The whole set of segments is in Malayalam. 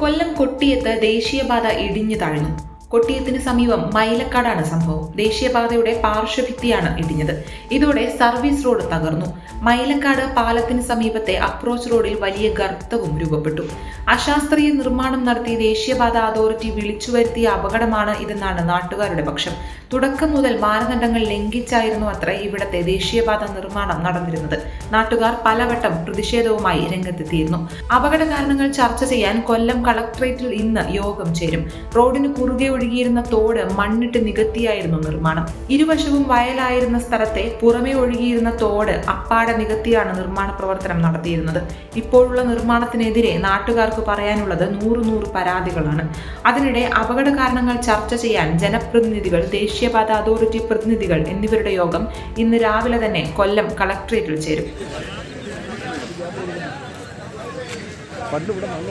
കൊല്ലം കൊട്ടിയത്ത് ദേശീയപാത ഇടിഞ്ഞു താഴ്ന്നു. കൊട്ടിയത്തിന് സമീപം മൈലക്കാടാണ് സംഭവം. ദേശീയപാതയുടെ പാർശ്വഭിത്തിയാണ് ഇടിഞ്ഞത്. ഇതോടെ സർവീസ് റോഡ് തകർന്നു. മൈലക്കാട് പാലത്തിന് സമീപത്തെ അപ്രോച്ച് റോഡിൽ വലിയ ഗർത്തവും രൂപപ്പെട്ടു. അശാസ്ത്രീയ നിർമ്മാണം നടത്തി ദേശീയപാത അതോറിറ്റി വിളിച്ചു വരുത്തിയ അപകടമാണ് ഇതെന്നാണ് നാട്ടുകാരുടെ പക്ഷം. തുടക്കം മുതൽ മാനദണ്ഡങ്ങൾ ലംഘിച്ചായിരുന്നു അത്ര ഇവിടത്തെ ദേശീയപാത നിർമ്മാണം നടന്നിരുന്നത്. നാട്ടുകാർ പലവട്ടം പ്രതിഷേധവുമായി രംഗത്തെത്തിയിരുന്നു. അപകട കാരണങ്ങൾ ചർച്ച ചെയ്യാൻ കൊല്ലം കളക്ടറേറ്റിൽ ഇന്ന് യോഗം ചേരും. റോഡിന് കുറുകെ ഒഴുകിയിരുന്ന തോട് മണ്ണിട്ട് നികത്തിയായിരുന്നു നിർമ്മാണം. ഇരുവശവും വയലായിരുന്ന സ്ഥലത്തെ പുറമെ ഒഴുകിയിരുന്ന തോട് അപ്പാടെ നികത്തിയാണ് നിർമ്മാണ പ്രവർത്തനം നടത്തിയിരുന്നത്. ഇപ്പോഴുള്ള നിർമ്മാണത്തിനെതിരെ നാട്ടുകാർക്ക് പറയാനുള്ളത് നൂറ് നൂറ് പരാതികളാണ്. അതിനിടെ അപകട കാരണങ്ങൾ ചർച്ച ചെയ്യാൻ ജനപ്രതിനിധികൾ ദേശീയപാത അതോറിറ്റി പ്രതിനിധികൾ എന്നിവരുടെ യോഗം ഇന്ന് രാവിലെ തന്നെ കൊല്ലം കളക്ട്രേറ്റിൽ ചേരും. പണ്ട് ഇവിടെ മണ്ണ്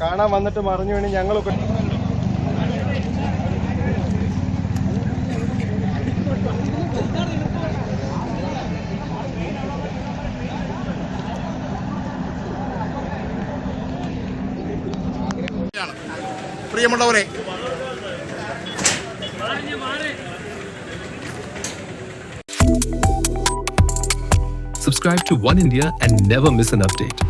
കാണാൻ വന്നിട്ട് മറിഞ്ഞു വേണി ഞങ്ങളൊക്കെ പ്രിയമുള്ളവരെ Subscribe to One India and never miss an update.